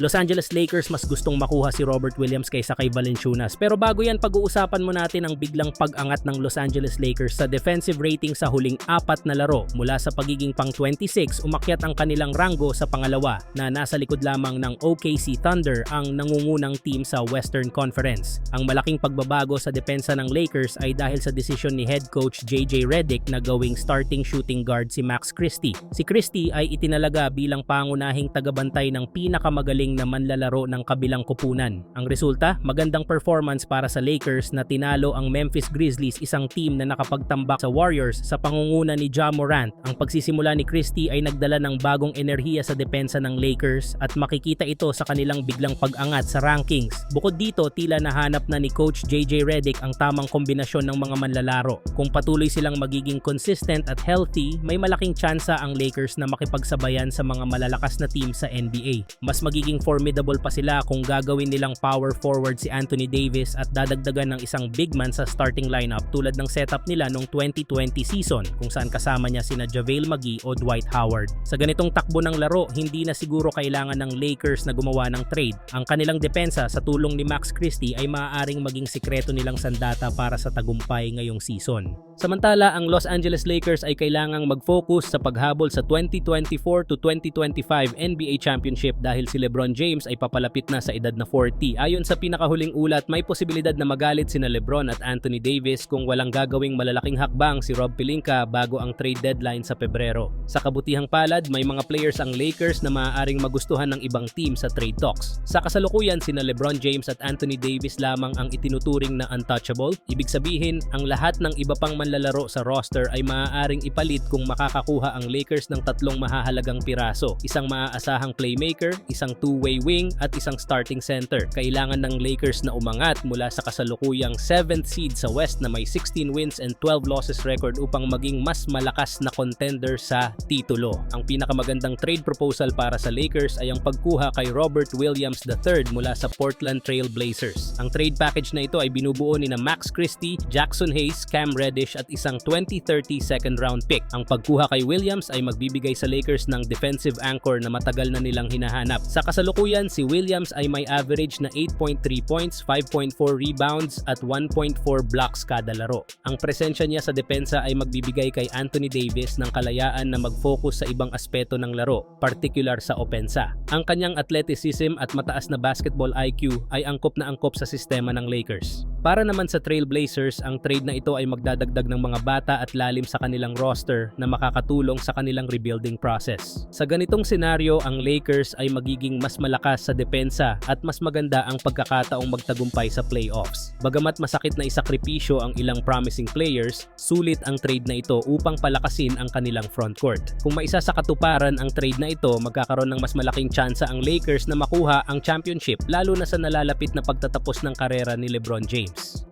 Los Angeles Lakers mas gustong makuha si Robert Williams kaysa kay Valenciunas. Pero bago yan, pag-uusapan mo natin ang biglang pag-angat ng Los Angeles Lakers sa defensive rating sa huling apat na laro. Mula sa pagiging pang 26, umakyat ang kanilang ranggo sa pangalawa na nasa likod lamang ng OKC Thunder ang nangungunang team sa Western Conference. Ang malaking pagbabago sa depensa ng Lakers ay dahil sa desisyon ni head coach JJ Redick na gawing starting shooting guard si Max Christie. Si Christie ay itinalaga bilang pangunahing tagabantay ng pinakamagaling na manlalaro ng kabilang kupunan. Ang resulta, magandang performance para sa Lakers na tinalo ang Memphis Grizzlies isang team na nakapagtambak sa Warriors sa pangunguna ni Ja Morant. Ang pagsisimula ni Christie ay nagdala ng bagong enerhiya sa depensa ng Lakers at makikita ito sa kanilang biglang pag-angat sa rankings. Bukod dito, tila nahanap na ni Coach JJ Redick ang tamang kombinasyon ng mga manlalaro. Kung patuloy silang magiging consistent at healthy, may malaking tsansa ang Lakers na makipagsabayan sa mga malalakas na team sa NBA. Mas magiging formidable pa sila kung gagawin nilang power forward si Anthony Davis at dadagdagan ng isang big man sa starting lineup tulad ng setup nila noong 2020 season kung saan kasama niya sina JaVale McGee o Dwight Howard. Sa ganitong takbo ng laro, hindi na siguro kailangan ng Lakers na gumawa ng trade. Ang kanilang depensa sa tulong ni Max Christie ay maaaring maging sikreto nilang sandata para sa tagumpay ngayong season. Samantala, ang Los Angeles Lakers ay kailangang mag-focus sa paghabol sa 2024 to 2025 NBA Championship dahil si LeBron James ay papalapit na sa edad na 40. Ayon sa pinakahuling ulat, may posibilidad na magalit sina LeBron at Anthony Davis kung walang gagawing malalaking hakbang si Rob Pelinka bago ang trade deadline sa Pebrero. Sa kabutihang palad, may mga players ang Lakers na maaaring magustuhan ng ibang team sa trade talks. Sa kasalukuyan, sina LeBron James at Anthony Davis lamang ang itinuturing na untouchable. Ibig sabihin, ang lahat ng iba pang manlalaro sa roster ay maaaring ipalit kung makakakuha ang Lakers ng tatlong mahahalagang piraso. Isang maaasahang playmaker, isang two-way wing at isang starting center. Kailangan ng Lakers na umangat mula sa kasalukuyang 7th seed sa West na may 16 wins and 12 losses record upang maging mas malakas na contender sa titulo. Ang pinakamagandang trade proposal para sa Lakers ay ang pagkuha kay Robert Williams III mula sa Portland Trail Blazers. Ang trade package na ito ay binubuo ni na Max Christie, Jackson Hayes, Cam Reddish at isang 2030 second round pick. Ang pagkuha kay Williams ay magbibigay sa Lakers ng defensive anchor na matagal na nilang hinahanap. Sa kasalukuyan, si Williams ay may average na 8.3 points, 5.4 rebounds at 1.4 blocks kada laro. Ang presensya niya sa depensa ay magbibigay kay Anthony Davis ng kalayaan na mag-focus sa ibang aspeto ng laro, particular sa opensa. Ang kanyang athleticism at mataas na basketball IQ ay angkop na angkop sa sistema ng Lakers. Para naman sa Trailblazers, ang trade na ito ay magdadagdag ng mga bata at lalim sa kanilang roster na makakatulong sa kanilang rebuilding process. Sa ganitong senaryo, ang Lakers ay magiging mas malakas sa depensa at mas maganda ang pagkakataong magtagumpay sa playoffs. Bagamat masakit na isakripisyo ang ilang promising players, sulit ang trade na ito upang palakasin ang kanilang frontcourt. Kung maisa sa katuparan ang trade na ito, magkakaroon ng mas malaking tsansa ang Lakers na makuha ang championship lalo na sa nalalapit na pagtatapos ng karera ni LeBron James. games.